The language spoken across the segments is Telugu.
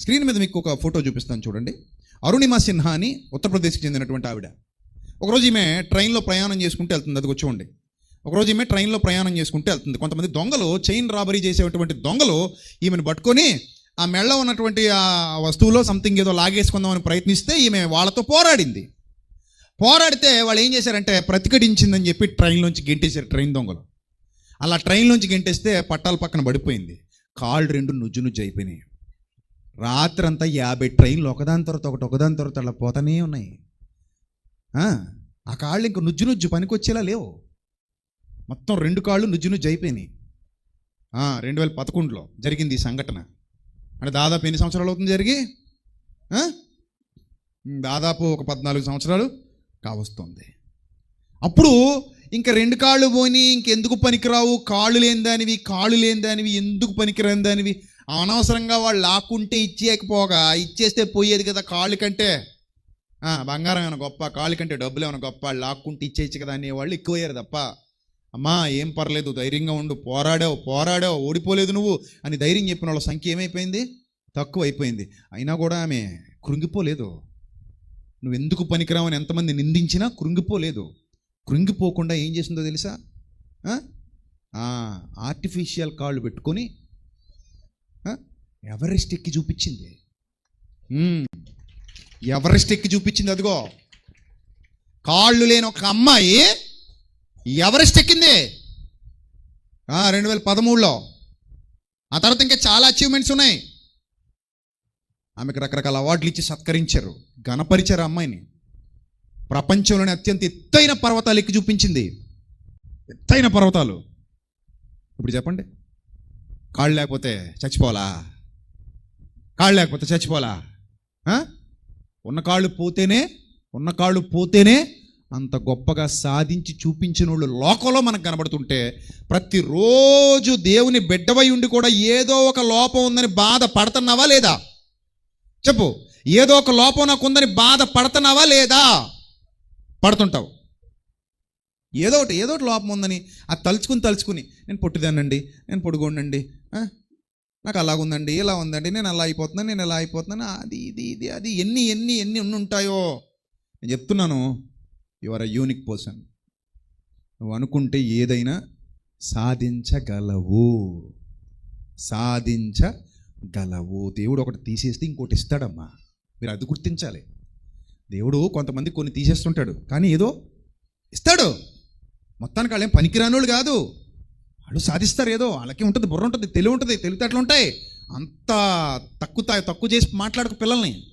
స్క్రీన్ మీద మీకు ఒక ఫోటో చూపిస్తాను చూడండి. అరుణిమ సిన్హా అని ఉత్తరప్రదేశ్కి చెందినటువంటి ఆవిడ. ఒకరోజు ఈమె ట్రైన్లో ప్రయాణం చేసుకుంటూ వెళ్తుంది. అది చూడండి ఒకరోజు ఈమె ట్రైన్లో ప్రయాణం చేసుకుంటూ వెళ్తుంది. కొంతమంది దొంగలు చైన్ రాబరీ చేసేటువంటి దొంగలు ఈమెను పట్టుకొని ఆ మెళ్ళ ఉన్నటువంటి ఆ వస్తువులో సంథింగ్ ఏదో లాగేసుకుందామని ప్రయత్నిస్తే ఈమె వాళ్ళతో పోరాడింది. పోరాడితే వాళ్ళు ఏం చేశారంటే ప్రతిఘటించిందని చెప్పి ట్రైన్లోంచి గెంటేశారు ట్రైన్ దొంగలు. అలా ట్రైన్లోంచి గెంటేస్తే పట్టాల పక్కన పడిపోయింది. కాళ్ళు రెండు నుజ్జు నుజ్జు అయిపోయినాయి. రాత్రంతా యాభై ట్రైన్లు ఒకదాని తర్వాత ఒకటి ఒకదాని తర్వాత అలా పోతానే ఉన్నాయి. ఆ, కాళ్ళు ఇంక నుజ్జు నుజ్జు పనికొచ్చేలా లేవు. మొత్తం రెండు కాళ్ళు నుజ్జు నుజ్జు అయిపోయినాయి. రెండు వేల పదకొండులో జరిగింది ఈ సంఘటన. అంటే దాదాపు ఎన్ని సంవత్సరాలు అవుతుంది జరిగి? దాదాపు ఒక పద్నాలుగు సంవత్సరాలు కావస్తుంది. అప్పుడు ఇంకా రెండు కాళ్ళు పోని ఇంకెందుకు పనికిరావు? కాళ్ళు లేని దానివి కాళ్ళు లేని దానివి ఎందుకు పనికిరాని దానివి అనవసరంగా వాళ్ళు లాక్కుంటే ఇచ్చేయకపోగా ఇచ్చేస్తే పోయేది కదా కాళ్ళు కంటే. బంగారం ఏమైనా గొప్ప కాళ్ళు కంటే డబ్బులు ఏమైనా గొప్ప లాక్కుంటే ఇచ్చేయచ్చు కదా అనేవాళ్ళు ఎక్కువయ్యారు తప్ప. అమ్మా ఏం పర్లేదు ధైర్యంగా ఉండు పోరాడావు పోరాడావు ఓడిపోలేదు నువ్వు అని ధైర్యం చెప్పిన వాళ్ళ సంఖ్య ఏమైపోయింది? తక్కువ అయిపోయింది అయినా కూడా ఆమె కృంగిపోలేదు. నువ్వు ఎందుకు పనికిరావని ఎంతమంది నిందించినా కృంగిపోలేదు. కృంగిపోకుండా ఏం చేసిందో తెలుసా? ఆర్టిఫిషియల్ కాళ్ళు పెట్టుకొని ఎవరెస్ట్ ఎక్కి చూపించింది. Hmm. ఎవరెస్ట్ ఎక్కి చూపించింది అదిగో. కాళ్ళు లేని ఒక అమ్మాయి ఎవరెస్ట్ ఎక్కింది. రెండు వేల పదమూడులో. ఆ తర్వాత ఇంకా చాలా అచీవ్మెంట్స్ ఉన్నాయి. ఆమెకు రకరకాల అవార్డులు ఇచ్చి సత్కరించారు. గణపరిచారు అమ్మాయిని. ప్రపంచంలోనే అత్యంత ఎత్తైన పర్వతాలు ఎక్కి చూపించింది. ఎత్తైన పర్వతాలు. ఇప్పుడు చెప్పండి. కాళ్ళు లేకపోతే చచ్చిపోలా కాళ్ళు లేకపోతే చచ్చిపోలా ఉన్న కాళ్ళు పోతేనే ఉన్న కాళ్ళు పోతేనే అంత గొప్పగా సాధించి చూపించిన వాళ్ళు లోకంలో మనకు కనబడుతుంటే ప్రతిరోజు దేవుని బిడ్డవై ఉండి కూడా ఏదో ఒక లోపం ఉందని బాధ పడుతున్నావా లేదా? చెప్పు. ఏదో ఒక లోపం నాకు ఉందని బాధ పడుతున్నావా లేదా? పడుతుంటావు. ఏదో ఒకటి ఏదో ఒకటి లోపం ఉందని అది తలుచుకుని తలుచుకుని నేను పొట్టిదానండి నేను పొడుగోండండి నాకు అలాగుందండి ఇలా ఉందండి నేను అలా అయిపోతున్నాను నేను ఇలా అయిపోతున్నాను అది ఇది ఇది అది ఎన్ని ఎన్ని ఎన్ని ఉన్ని ఉంటాయో నేను చెప్తున్నాను ఆర్ అ యూనిక్ పర్సన్ నువ్వు అనుకుంటే ఏదైనా సాధించగలవు. సాధించగలవు. దేవుడు ఒకటి తీసేస్తే ఇంకోటి ఇస్తాడమ్మా. మీరు అది గుర్తించాలి. దేవుడు కొంతమంది కొన్ని తీసేస్తుంటాడు కానీ ఏదో ఇస్తాడు. మొత్తానికి వాళ్ళు ఏం పనికిరానోళ్ళు కాదు. వాళ్ళు సాధిస్తారు ఏదో వాళ్ళకి ఉంటుంది బుర్ర ఉంటుంది తెలివి ఉంటుంది తెలివితేటలు ఉంటాయి. అంత తక్కువ తక్కువ చేసి మాట్లాడకు పిల్లల్ని.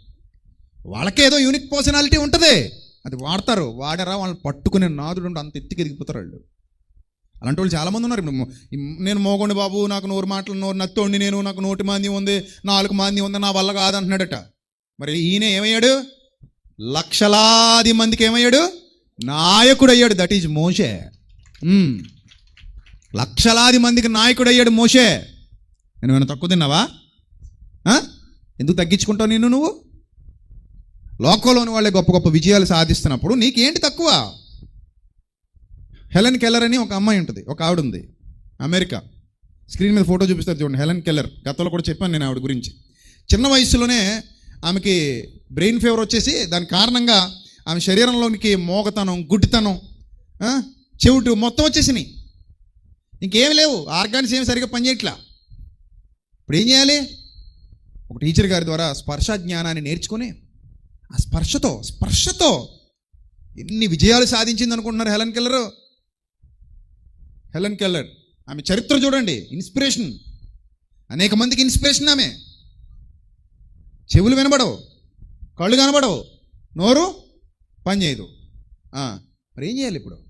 వాళ్ళకే ఏదో యూనిక్ పర్సనాలిటీ ఉంటుంది. అది వాడతారు వాడరా వాళ్ళని పట్టుకునే నాదుడు అంత ఎత్తికి ఎదిగిపోతారు వాళ్ళు. అలాంటి వాళ్ళు చాలామంది ఉన్నారు. ఇప్పుడు నేను మోగొండి బాబు నాకు నోరు మాటలు నోరు నత్తోండి నేను నాకు నోటి మాంద్యం ఉంది నాలుగు మాంద్యం ఉంది నా వల్ల కాదంటున్నాడట. మరి ఈయన ఏమయ్యాడు? లక్షలాది మందికి ఏమయ్యాడు? నాయకుడు అయ్యాడు దట్ ఈజ్ మోషే. లక్షలాది మందికి నాయకుడు అయ్యాడు మోషే. నేను ఏమైనా తక్కువ తిన్నావా? ఎందుకు తగ్గించుకుంటావు నిన్ను నువ్వు? లోకంలోని వాళ్ళే గొప్ప గొప్ప విజయాలు సాధిస్తున్నప్పుడు నీకేంటి తక్కువ? హెలెన్ కెల్లర్ అని ఒక అమ్మాయి ఉంటుంది ఒక ఆవిడ ఉంది అమెరికా. స్క్రీన్ మీద ఫోటో చూపిస్తారు చూడండి హెలెన్ కెల్లర్. గతంలో కూడా చెప్పాను నేను ఆవిడ గురించి. చిన్న వయసులోనే ఆమెకి బ్రెయిన్ ఫీవర్ వచ్చేసి దాని కారణంగా ఆమె శరీరంలోనికి మోగతనం గుడ్డితనం చెవుటు మొత్తం వచ్చేసినాయి. ఇంకేం లేవు. ఆర్గాన్స్ ఏమి సరిగ్గా పనిచేయట్లా. ఇప్పుడు ఏం చేయాలి? ఒక టీచర్ గారి ద్వారా స్పర్శ జ్ఞానాన్ని నేర్చుకొని ఆ స్పర్శతో స్పర్శతో ఎన్ని విజయాలు సాధించింది అనుకుంటున్నారు హెలన్ కెల్లర్? హెలెన్ కెల్లర్ ఆమె చరిత్ర చూడండి. ఇన్స్పిరేషన్. అనేక మందికి ఇన్స్పిరేషన్ ఆమె. చెవులు వినబడవు. కళ్ళు కనబడవు. నోరు పని చేయదు మరి ఏం చేయాలి ఇప్పుడు?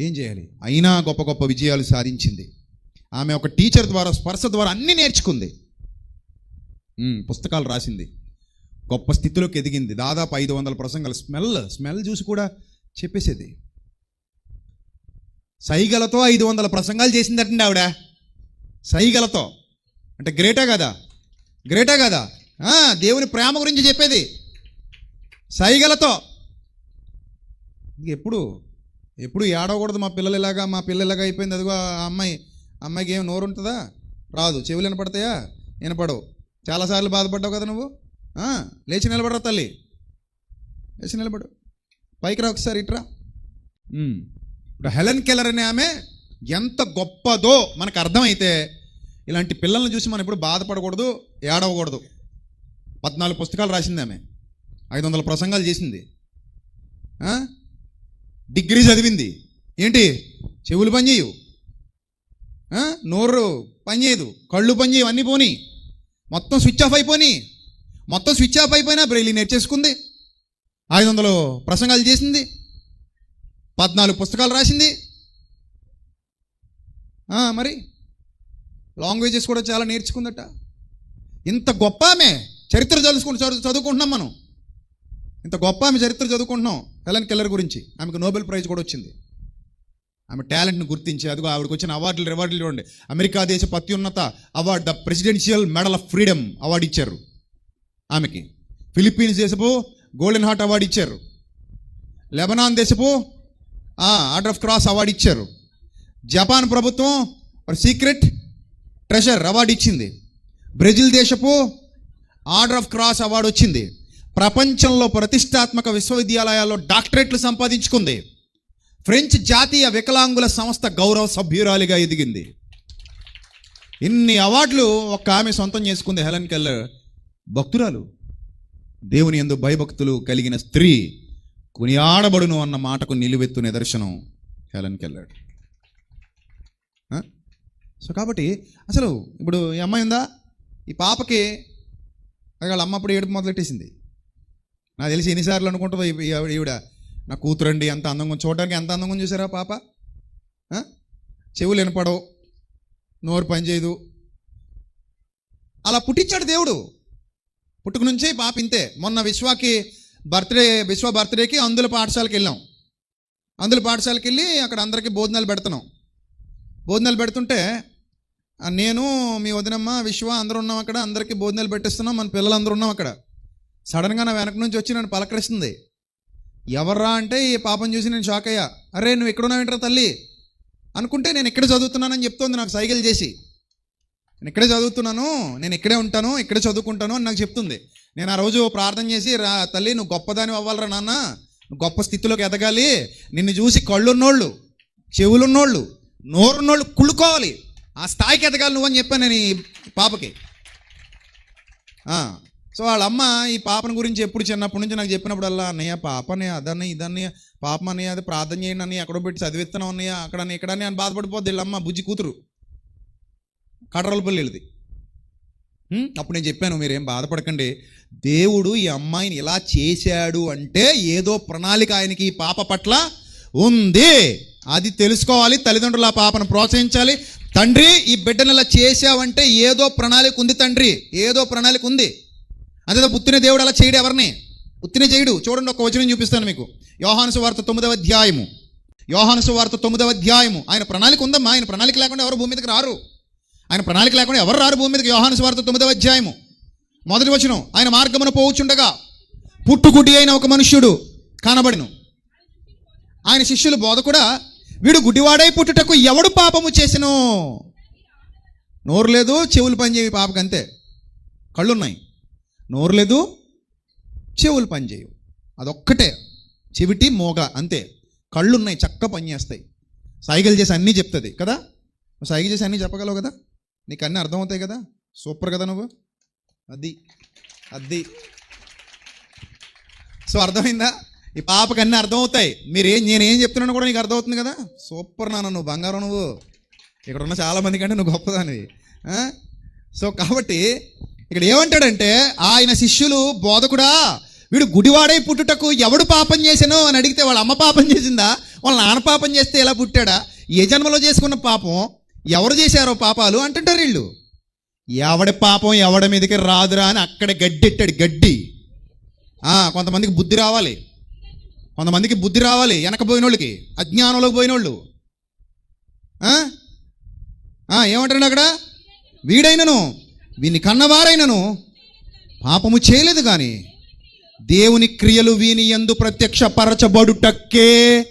ఏం చేయాలి? అయినా గొప్ప గొప్ప విజయాలు సాధించింది. ఆమె ఒక టీచర్ ద్వారా స్పర్శ ద్వారా అన్నీ నేర్చుకుంది. పుస్తకాలు రాసింది. గొప్ప స్థితిలోకి ఎదిగింది. దాదాపు ఐదు వందల ప్రసంగాలు. స్మెల్ స్మెల్ చూసి కూడా చెప్పేసేది. సైగలతో ఐదు వందల ప్రసంగాలు చేసిందటండి ఆవిడ. సైగలతో. అంటే గ్రేటా కదా? గ్రేటా కదా? దేవుని ప్రేమ గురించి చెప్పేది. సైగలతో. ఎప్పుడు? ఎప్పుడు ఏడవకూడదు మా పిల్లలు ఇలాగా మా పిల్లలు ఇలాగా అయిపోయింది. అదిగో ఆ అమ్మాయి అమ్మాయికి ఏం నోరు ఉంటుందా రాదు. చెవులు వినపడతాయా? వినపడవు. చాలాసార్లు బాధపడ్డావు కదా నువ్వు? లేచి నిలబడరా తల్లి. లేచి నిలబడు. పైకి రా ఒకసారి ఇట్రా. ఇప్పుడు హెలెన్ కెల్లర్ అనే ఆమె ఎంత గొప్పదో మనకు అర్థమైతే ఇలాంటి పిల్లల్ని చూసి మనం ఎప్పుడు బాధపడకూడదు ఏడవకూడదు. పద్నాలుగు పుస్తకాలు రాసింది ఆమె. ఐదు వందల ప్రసంగాలు చేసింది? డిగ్రీ చదివింది. ఏంటి? చెవులు పనిచేయవు నోరు పనిచేయదు కళ్ళు పనిచేయవు అన్నీ పోని. మొత్తం స్విచ్ ఆఫ్ అయిపోయి మొత్తం స్విచ్ ఆఫ్ అయిపోయినా బ్రెయిలీ నేర్చేసుకుంది ఐదు వందలు ప్రసంగాలు చేసింది. పద్నాలుగు పుస్తకాలు రాసింది. మరి? లాంగ్వేజెస్ కూడా చాలా నేర్చుకుందట. ఇంత గొప్ప ఆమె చరిత్ర చదువుకుంటు చదువు చదువుకుంటున్నాం మనం. ఇంత గొప్ప ఆమె చరిత్ర చదువుకుంటున్నాం. హెలెన్ కెల్లర్ గురించి. ఆమెకు నోబెల్ ప్రైజ్ కూడా వచ్చింది. ఆమె టాలెంట్ని గుర్తించి అదిగో ఆవిడకి వచ్చిన అవార్డులు రివార్డులు చూడండి. అమెరికా దేశ అత్యున్నత award the presidential medal of freedom award ఇచ్చారు ఆమెకి. ఫిలిప్పీన్స్ దేశపు గోల్డెన్ హార్ట్ అవార్డు ఇచ్చారు. లెబనాన్ దేశపు ఆర్డర్ ఆఫ్ క్రాస్ అవార్డు ఇచ్చారు. జపాన్ ప్రభుత్వం సీక్రెట్ ట్రెషర్ అవార్డు ఇచ్చింది. బ్రెజిల్ దేశపు ఆర్డర్ ఆఫ్ క్రాస్ అవార్డు వచ్చింది. ప్రపంచంలో ప్రతిష్టాత్మక విశ్వవిద్యాలయాల్లో డాక్టరేట్లు సంపాదించుకుంది. ఫ్రెంచ్ జాతీయ వికలాంగుల సంస్థ గౌరవ సభ్యురాలిగా ఎదిగింది. ఇన్ని అవార్డులు ఒక్క ఆమె సొంతం చేసుకుంది హెలన్ కెల్లర్. భక్తురాలు. దేవుని ఎందు భయభక్తులు కలిగిన స్త్రీ కొనియాడబడును అన్న మాటకు నిలువెత్తు నిదర్శనం హెలన్ కెల్లర్. సో కాబట్టి అసలు ఇప్పుడు ఈ అమ్మాయి ఉందా? ఈ పాపకి వాళ్ళ అమ్మ అప్పుడు ఏడుపు మొదలెట్టేసింది. నాకు తెలిసి ఎన్నిసార్లు అనుకుంటుందో ఈవిడ. నా కూతురండి ఎంత అందంగా చూడడానికి ఎంత అందంగా చూసారా పాప? చెవులు వినపడవు. నోరు పనిచేయదు అలా పుట్టించాడు దేవుడు. పుట్టుకు నుంచే పాప ఇంతే. మొన్న విశ్వాకి బర్త్డే విశ్వ బర్త్డేకి అందుల పాఠశాలకు వెళ్ళాం. అందుల పాఠశాలకు వెళ్ళి అక్కడ అందరికీ భోజనాలు పెడుతున్నాం. భోజనాలు పెడుతుంటే నేను మీ వదినమ్మ విశ్వ అందరూ ఉన్నాం అక్కడ. అందరికీ భోజనాలు పెట్టిస్తున్నాం. మన పిల్లలు అందరూ ఉన్నాం అక్కడ. సడన్గా నా వెనక నుంచి వచ్చి నన్ను పలకరిస్తుంది. ఎవర్రా అంటే ఈ పాపం చూసి నేను షాక్ అయ్యా. అరే నువ్వు ఇక్కడ తల్లి? అనుకుంటే నేను ఇక్కడే చదువుతున్నానని చెప్తోంది నాకు సైకిల్ చేసి. నేను ఇక్కడే చదువుతున్నాను నేను ఇక్కడే ఉంటాను ఇక్కడే చదువుకుంటాను అని నాకు చెప్తుంది. నేను ఆ రోజు ప్రార్థన చేసి రా తల్లి నువ్వు గొప్పదాని అవ్వాలరా నాన్న. నువ్వు గొప్ప స్థితిలోకి ఎదగాలి. నిన్ను చూసి కళ్ళున్నోళ్ళు చెవులున్నోళ్ళు నోరున్నోళ్ళు కుళ్ళుకోవాలి. ఆ స్థాయికి ఎదగాలి నువ్వని చెప్పాను నేను ఈ పాపకి. సో వాళ్ళ అమ్మ ఈ పాపను గురించి ఎప్పుడు చిన్నప్పటి నుంచి నాకు చెప్పినప్పుడల్లా అన్నయ్య పాపని అదన్న ఇదన్నయ్య పాపం అన్నయ్య అది ప్రార్థన చేయండి అని ఎక్కడో పెట్టి చదివిస్తాను అన్నయ్య అక్కడ ఇక్కడ అని బాధపడిపోద్ది వీళ్ళమ్మ బుజ్జి కూతురు. కడరలపల్లి వెళ్ళింది అప్పుడు నేను చెప్పాను మీరేం బాధపడకండి. దేవుడు ఈ అమ్మాయిని ఇలా చేశాడు అంటే ఏదో ప్రణాళిక ఆయనకి ఈ పాప పట్ల ఉంది. అది తెలుసుకోవాలి తల్లిదండ్రులు ఆ పాపను ప్రోత్సహించాలి. తండ్రి ఈ బిడ్డను ఇలా చేశావంటే ఏదో ప్రణాళిక ఉంది తండ్రి ఏదో ప్రణాళిక ఉంది. అదే పుత్తిన దేవుడు అలా చేయడు ఎవరిని? పుత్తిన చేయడు. చూడండి ఒక వచనం చూపిస్తాను మీకు. యోహాను వార్త తొమ్మిదవ అధ్యాయము. యోహాను వార్త తొమ్మిదవ అధ్యాయము. ఆయన ప్రణాళిక ఉందమ్మా. ఆయన ప్రణాళిక లేకుండా ఎవరు భూమి మీదకి రారు. ఆయన ప్రణాళిక లేకుండా ఎవరు రారు భూమి మీదకి? యోహాను వార్త తొమ్మిదవ అధ్యాయము. మొదటి వచనం ఆయన మార్గమున పోవుచుండగా పుట్టుగుడ్డి అయిన ఒక మనుష్యుడు కనబడిను. ఆయన శిష్యులు బోధ కూడా వీడు గుడ్డివాడై పుట్టుటకు ఎవడు పాపము చేసినో? నోరు లేదు చెవులు పనిచేవి పాపకంతే. కళ్ళున్నాయి. నోరు లేదు చెవులు పనిచేయవు. అదొక్కటే. చెవిటి మోగ అంతే. కళ్ళున్నాయి చక్క పనిచేస్తాయి. సైకిల్ చేసి అన్నీ చెప్తుంది కదా? సైకిల్ చేసి అన్నీ చెప్పగలవు కదా? నీకు అన్నీ అర్థమవుతాయి కదా? సూపర్ కదా నువ్వు? అది అది. సో అర్థమైందా? ఈ పాపకి అన్నీ అర్థమవుతాయి. మీరు ఏం నేను ఏం చెప్తున్నాను కూడా నీకు అర్థమవుతుంది కదా? సూపర్ నాన్న నువ్వు బంగారం నువ్వు. ఇక్కడ ఉన్న చాలామంది కంటే నువ్వు గొప్పదానివి. సో కాబట్టి ఇక్కడ ఏమంటాడంటే ఆయన శిష్యులు బోధకుడా వీడు గుడివాడై పుట్టుటకు ఎవడు పాపం చేశాను అని అడిగితే వాళ్ళ అమ్మ పాపం చేసిందా? వాళ్ళ నాన్న పాపం చేస్తే ఎలా పుట్టాడా? ఏ జన్మలో చేసుకున్న పాపం? ఎవరు చేశారో పాపాలు? అంటుంటారు వీళ్ళు. ఎవడి పాపం ఎవడి మీదకి రాదురా అని అక్కడ గడ్డెట్టాడు గడ్డి. కొంతమందికి బుద్ధి రావాలి. కొంతమందికి బుద్ధి రావాలి వెనకపోయిన వాళ్ళకి అజ్ఞానంలోకి పోయిన వాళ్ళు ఏమంటాడు అక్కడ? వీడైనను. వీని కన్నవారైనను పాపము చేయలేదు కానీ దేవుని క్రియలు వీని ఎందు ప్రత్యక్షపరచబడుటక్కే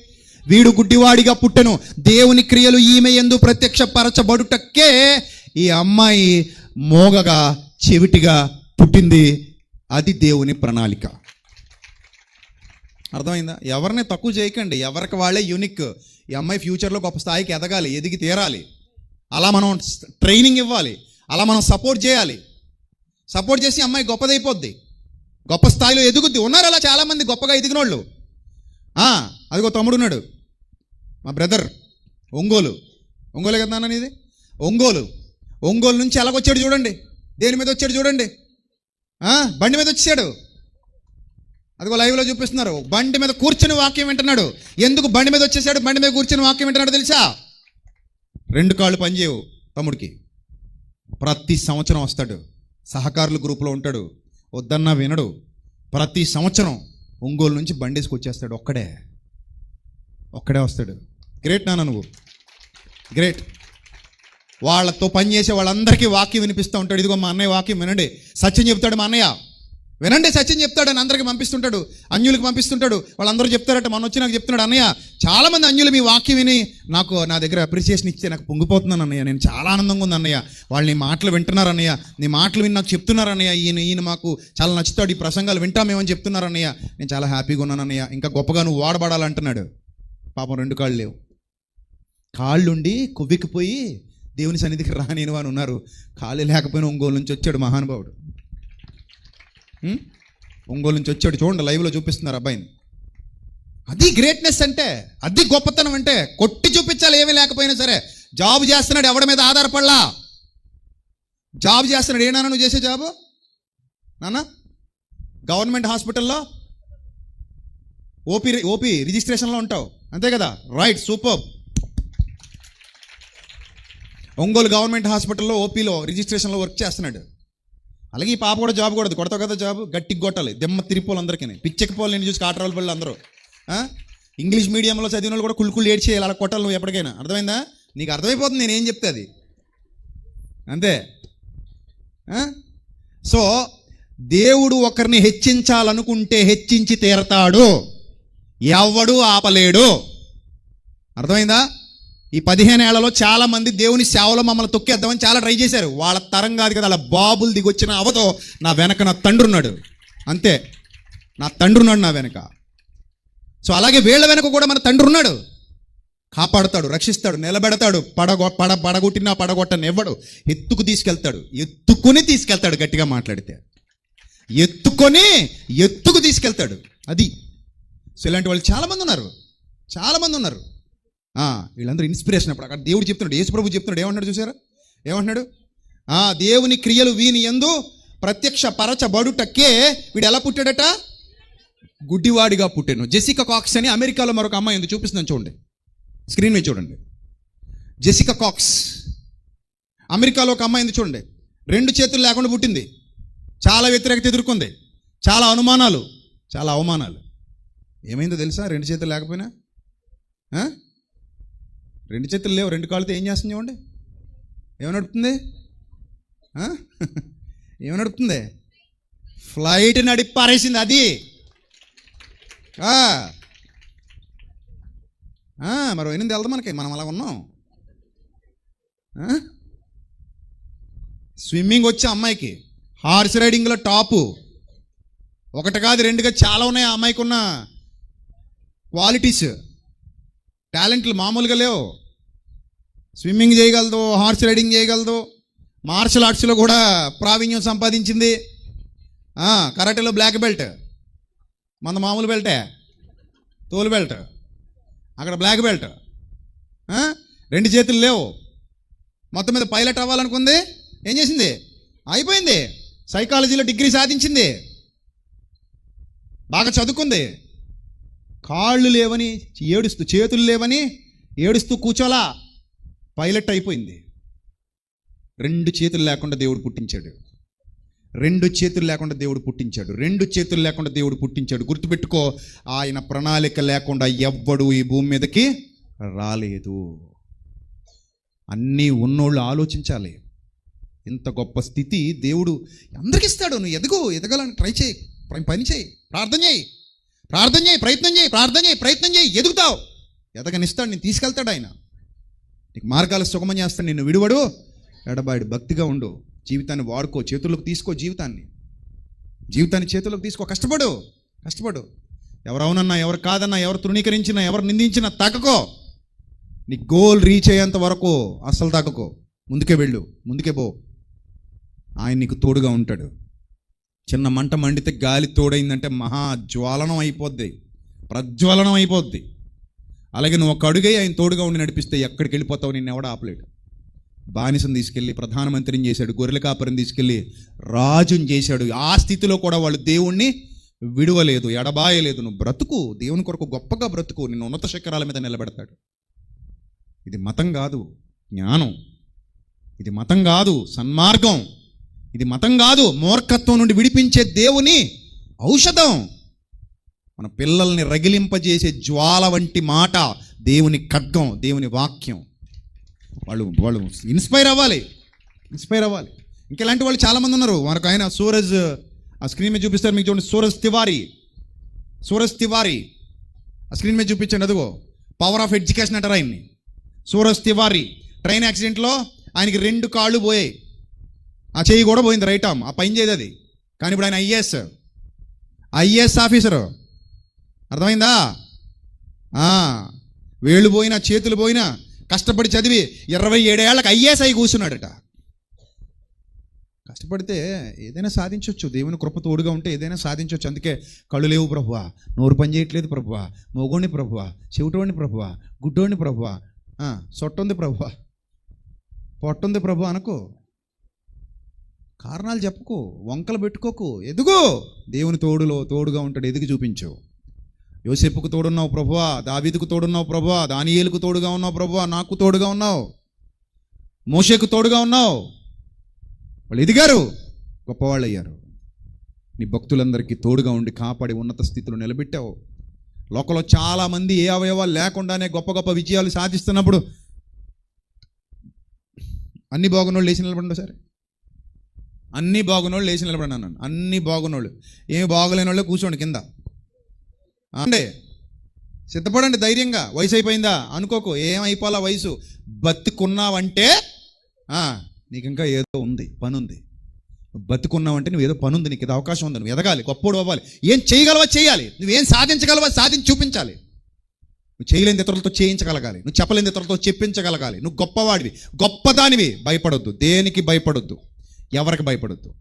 వీడు గుడ్డివాడిగా పుట్టెను. దేవుని క్రియలు ఈమె ఎందు ప్రత్యక్షపరచబడుటక్కే ఈ అమ్మాయి మోగగా చెవిటిగా పుట్టింది. అది దేవుని ప్రణాళిక. అర్థమైందా? ఎవరిని తక్కువ చేయకండి. ఎవరికి వాళ్ళే యూనిక్ ఈ అమ్మాయి ఫ్యూచర్లో గొప్ప స్థాయికి ఎదగాలి ఎదిగి తీరాలి. అలా మనం ట్రైనింగ్ ఇవ్వాలి. అలా మనం సపోర్ట్ చేయాలి. సపోర్ట్ చేసి అమ్మాయి గొప్పదైపోద్ది. గొప్ప స్థాయిలో ఎదుగుద్ది. ఉన్నారు అలా చాలామంది గొప్పగా ఎదిగిన వాళ్ళు అదిగో తమ్ముడు ఉన్నాడు మా బ్రదర్ ఒంగోలు. ఒంగోలే కదా నాన్న ఇది ఒంగోలు. ఒంగోలు నుంచి ఎలాగొచ్చాడు చూడండి. దేని మీద వచ్చాడు చూడండి. బండి మీద వచ్చాడు అదిగో లైవ్లో చూపిస్తున్నారు. బండి మీద కూర్చుని వాక్యం వింటున్నాడు. ఎందుకు బండి మీద వచ్చేసాడు? బండి మీద కూర్చుని వాక్యం వింటున్నాడు తెలుసా? రెండు కాళ్ళు పనిచేయవు తమ్ముడికి. ప్రతి సంవత్సరం వస్తాడు. సహకారుల గ్రూపులో ఉంటాడు. వద్దన్నా వినడు. ప్రతి సంవత్సరం ఒంగోలు నుంచి బండేసుకు వచ్చేస్తాడు. ఒక్కడే. ఒక్కడే వస్తాడు. గ్రేట్ నాన్న నువ్వు. గ్రేట్. వాళ్ళతో పనిచేసే వాళ్ళందరికీ వాక్యం వినిపిస్తూ ఉంటాడు. ఇదిగో మా అన్నయ్య వాక్యం వినండి. సత్యం చెప్తాడు మా అన్నయ్య. వినండి సచిన్ చెప్తాడు అని అందరికి పంపిస్తుంటాడు అన్యులకు పంపిస్తుంటాడు. వాళ్ళందరూ చెప్తారట మన వచ్చి నాకు చెప్తున్నాడు అన్నయ్య చాలా మంది అన్యులు మీ వాక్యం విని నాకు నా దగ్గర అప్రిసియేషన్ ఇచ్చి నాకు పొంగిపోతున్నాను అన్నయ్య. నేను చాలా ఆనందంగా ఉంది అన్నయ్య. వాళ్ళు నీ మాటలు వింటున్నారు అన్నయ్య. నీ మాటలు విని నాకు చెప్తున్నారు అన్నయ్య. ఈయన ఈయన మాకు చాలా నచ్చుతాడు ఈ ప్రసంగాలు వింటామేమని చెప్తున్నారు అన్నయ్య. నేను చాలా హ్యాపీగా ఉన్నాను అన్నయ్య. ఇంకా గొప్పగా నువ్వు వాడబడాలంటున్నాడు. పాపం రెండు కాళ్ళు లేవు. కాళ్ళుండి కొవ్వెక్కిపోయి దేవుని సన్నిధికి రానిని వారు ఉన్నారు. కాళ్ళు లేకపోయినా ఒంగోలు నుంచి వచ్చాడు మహానుభావుడు. Hmm? ఒంగోలు నుంచి వచ్చాడు చూడండి లైవ్లో చూపిస్తున్నారు అబ్బాయిని. అది గ్రేట్నెస్ అంటే అది గొప్పతనం అంటే కొట్టి చూపించాలి ఏమీ లేకపోయినా సరే. జాబ్ చేస్తున్నాడు ఎవడి మీద ఆధారపడలా? జాబ్ చేస్తున్నాడు ఏ నాన్న నువ్వు చేసే జాబు? నాన్న? గవర్నమెంట్ హాస్పిటల్లో? ఓపీ ఓపీ రిజిస్ట్రేషన్లో ఉంటావు అంతే కదా? రైట్ సూపర్ ఒంగోలు గవర్నమెంట్ హాస్పిటల్లో ఓపీలో రిజిస్ట్రేషన్లో వర్క్ చేస్తున్నాడు. అలాగే ఈ పాప కూడా జాబ్ కూడదు. కొడతావు కదా జాబ్? గట్టికి కొట్టాలి దెమ్మ తిరిపోలు అందరికీ పిచ్చెక్కిపోలు నేను చూసి కాటరాలు పళ్ళు అందరూ. ఇంగ్లీష్ మీడియంలో చదివిన వాళ్ళు కూడా కుల్కులు ఏడ్చేయాలి అలా కొట్టాలి నువ్వు ఎప్పటికైనా. అర్థమైందా? నీకు అర్థమైపోతుంది నేనేం చెప్తే అది. అంతే. సో దేవుడు ఒకరిని హెచ్చించాలనుకుంటే హెచ్చించి తీరతాడు. ఎవడు ఆపలేడు. అర్థమైందా? ఈ పదిహేను ఏళ్ళలో చాలా మంది దేవుని సేవలో మమ్మల్ని తొక్కేద్దామని చాలా ట్రై చేశారు. వాళ్ళ తరం కాదు కదా అలా బాబులు దిగొచ్చిన అవతో నా వెనక నా తండ్రి ఉన్నాడు అంతే. నా తండ్రి ఉన్నాడు నా వెనక. సో అలాగే వీళ్ళ వెనక కూడా మన తండ్రి ఉన్నాడు కాపాడుతాడు రక్షిస్తాడు నిలబెడతాడు పడగొ పడ పడగొట్టినా పడగొట్టనివ్వడు. ఎత్తుకు తీసుకెళ్తాడు. ఎత్తుకొని తీసుకెళ్తాడు గట్టిగా మాట్లాడితే. ఎత్తుకొని ఎత్తుకు తీసుకెళ్తాడు. అది. సో ఇలాంటి వాళ్ళు చాలామంది ఉన్నారు. చాలామంది ఉన్నారు. వీళ్ళందరూ ఇన్స్పిరేషన్ అప్పుడు. అక్కడ దేవుడు చెప్తున్నాడు యేసుప్రభు చెప్తున్నాడు ఏమంటున్నాడు చూసారా ఏమంటున్నాడు? ఆ దేవుని క్రియలు వీని ఎందు ప్రత్యక్ష పరచబడుటకే వీడు ఎలా పుట్టాడట? గుడ్డివాడిగా పుట్టాను జెసికా కాక్స్ అని అమెరికాలో మరొక అమ్మాయి ఉంది చూపిస్తున్నాను చూడండి. స్క్రీన్ మీద చూడండి. Jessica Cox. అమెరికాలో ఒక అమ్మాయి ఉంది చూడండి. రెండు చేతులు లేకుండా పుట్టింది. చాలా వ్యతిరేకత ఎదుర్కొంది. చాలా అనుమానాలు. చాలా అవమానాలు. ఏమైందో తెలుసా? రెండు చేతులు లేకపోయినా? రెండు చేతులు లేవు రెండు కాళ్ళతో ఏం చేస్తుంది చూడండి ఏమి నడుపుతుంది? ఏమి నడుపుతుంది? ఫ్లైట్ నడిపి పారేసింది అది. మరో మరి ఎనిమిది వెళ్దాం మనకి మనం అలా ఉన్నాం. స్విమ్మింగ్ వచ్చే అమ్మాయికి హార్స్ రైడింగ్లో టాపు. ఒకటి కాదు రెండుగా చాలా ఉన్నాయి ఆ అమ్మాయికి ఉన్న క్వాలిటీస్. టాలెంట్లు మామూలుగా లేవు. స్విమ్మింగ్ చేయగలదు హార్స్ రైడింగ్ చేయగలదు. మార్షల్ ఆర్ట్స్లో కూడా ప్రావీణ్యం సంపాదించింది. కరాటేలో బ్లాక్ బెల్ట్. మన మామూలు బెల్టే. తోలు బెల్ట్. అక్కడ బ్లాక్ బెల్ట్. రెండు చేతులు లేవు. మొత్తం మీద పైలట్ అవ్వాలనుకుంది. ఏం చేసింది? అయిపోయింది. సైకాలజీలో డిగ్రీ సాధించింది. బాగా చదువుకుంది. కాళ్ళు లేవని ఏడుస్తూ చేతులు లేవని ఏడుస్తూ కూర్చోలా. పైలట్ అయిపోయింది. రెండు చేతులు లేకుండా దేవుడు పుట్టించాడు. రెండు చేతులు లేకుండా దేవుడు పుట్టించాడు. రెండు చేతులు లేకుండా దేవుడు పుట్టించాడు. గుర్తుపెట్టుకో ఆయన ప్రణాళిక లేకుండా ఎవ్వడు ఈ భూమి మీదకి రాలేదు. అన్నీ ఉన్నోళ్ళు ఆలోచించాలి. ఇంత గొప్ప స్థితి దేవుడు అందరికిస్తాడు నువ్వు ఎదుగు ఎదగాలని ట్రై చేయి. పని చేయి. ప్రార్థన చేయి. ప్రార్థన చేయి ప్రయత్నం చేయి ప్రార్థన చేయి ప్రయత్నం చేయి ఎదుగుతావు. ఎదగనిస్తాడు నేను తీసుకెళ్తాడు ఆయన. నీకు మార్గాలు సుగమం చేస్తాడు నిన్ను విడువడు. ఎడబాడు భక్తిగా ఉండు. జీవితాన్ని వాడుకో చేతుల్లోకి తీసుకో జీవితాన్ని. జీవితాన్ని చేతుల్లోకి తీసుకో. కష్టపడు కష్టపడు. ఎవరవునన్నా ఎవరు కాదన్నా ఎవరు తృణీకరించినా ఎవరు నిందించినా తగ్గకో నీ గోల్ రీచ్ అయ్యేంత వరకు అస్సలు తగ్గకో ముందుకే వెళ్ళు ముందుకే పో. ఆయన నీకు తోడుగా ఉంటాడు. చిన్న మంట మండితే గాలి తోడైందంటే మహా జ్వాలనం అయిపోద్ది. ప్రజ్వలనం అయిపోద్ది. అలాగే నువ్వు ఒక అడుగై ఆయన తోడుగా ఉండి నడిపిస్తే ఎక్కడికి వెళ్ళిపోతావు? నిన్ను ఎవడ ఆపలేడు. బానిసను తీసుకెళ్ళి ప్రధానమంత్రిని చేశాడు గొర్రెల కాపరిని తీసుకెళ్ళి రాజుని చేశాడు. ఆ స్థితిలో కూడా వాళ్ళు దేవుణ్ణి విడువలేదు ఎడబాయలేదు. నువ్వు బ్రతుకు దేవుని కొరకు గొప్పగా బ్రతుకు. నిన్ను ఉన్నత శిఖరాల మీద నిలబెడతాడు. ఇది మతం కాదు జ్ఞానం. ఇది మతం కాదు సన్మార్గం. ఇది మతం కాదు మూర్ఖత్వం నుండి విడిపించే దేవుని ఔషధం. మన పిల్లల్ని రగిలింపజేసే జ్వాల వంటి మాట దేవుని ఖడ్గం దేవుని వాక్యం. వాళ్ళు వాళ్ళు ఇన్స్పైర్ అవ్వాలి ఇన్స్పైర్ అవ్వాలి. ఇంకెలాంటి వాళ్ళు చాలామంది ఉన్నారు. మనకు ఆయన సూరజ్ ఆ స్క్రీన్ మీద చూపిస్తారు మీకు చూడండి సూరజ్ తివారీ. సూరజ్ తివారీ. ఆ స్క్రీన్ మీద చూపించండి అదిగో. పవర్ ఆఫ్ ఎడ్యుకేషన్ అంటారు ఆయన్ని. సూరజ్ తివారీ. ట్రైన్ యాక్సిడెంట్లో ఆయనకి రెండు కాళ్ళు పోయాయి. ఆ చెయ్యి కూడా పోయింది రైట్ ఆమ్ ఆ పైన చేయదు అది. కానీ ఇప్పుడు ఆయన ఐఏఎస్. IAS officer. అర్థమైందా? వేళ్ళు పోయినా చేతులు పోయినా కష్టపడి చదివి ఇరవై ఏడేళ్ళకు ఐఏఎస్ అయి కూర్చున్నాడట. కష్టపడితే ఏదైనా సాధించవచ్చు దేవుని కృప తోడుగా ఉంటే ఏదైనా సాధించవచ్చు అందుకే కళ్ళు లేవు ప్రభువా. నోరు పని చేయట్లేదు ప్రభువా. మోగోని ప్రభువా. చెవిటోని ప్రభువా. గుడ్డోని ప్రభువా. సొట్టుంది ప్రభువా. పొట్టుంది ప్రభు అనుకో. కారణాలు చెప్పుకో వంకలు పెట్టుకోకు. ఎదుగు! దేవుని తోడులో తోడుగా ఉంటాడు ఎదిగి చూపించు. యోసేపుకు తోడున్నావు ప్రభువా దావీదుకు తోడున్నావు ప్రభువా దానియేలుకు తోడుగా ఉన్నావు ప్రభువా నాకు తోడుగా ఉన్నావు. మోషేకు తోడుగా ఉన్నావు. వాళ్ళు ఎదిగారు. గొప్పవాళ్ళు అయ్యారు నీ భక్తులందరికీ తోడుగా ఉండి కాపాడి ఉన్నత స్థితిలో నిలబెట్టావు. లోకంలో చాలామంది ఏ అవయవాలు లేకుండానే గొప్ప గొప్ప విజయాలు సాధిస్తున్నప్పుడు అన్ని బాగున్నోళ్ళు లేచి నిలబడండి సరే? అన్ని బాగున్నోళ్ళు లేచి నిలబడి అన్నాను అన్ని బాగున్నోళ్ళు. ఏమి బాగులేని వాళ్ళు కూర్చోండి కింద. అంటే సిద్ధపడండి ధైర్యంగా. వయసు అయిపోయిందా? అనుకోకు. ఏమైపోవాలా వయసు? బతికున్నావంటే నీకు ఇంకా ఏదో ఉంది పని ఉంది బతికున్నావంటే నువ్వు ఏదో పని ఉంది నీకు ఏదో అవకాశం ఉంది. నువ్వు ఎదగాలి గొప్పోడు అవ్వాలి. ఏం చేయగలవా చేయాలి. నువ్వేం సాధించగలవా సాధించి చూపించాలి. నువ్వు చేయలేని ఇతరులతో చేయించగలగాలి. నువ్వు చెప్పలేని ఇతరులతో చెప్పించగలగాలి. నువ్వు గొప్పవాడివి. గొప్పదానివి. భయపడొద్దు. దేనికి భయపడొద్దు? ఎవరికి భయపడద్దు.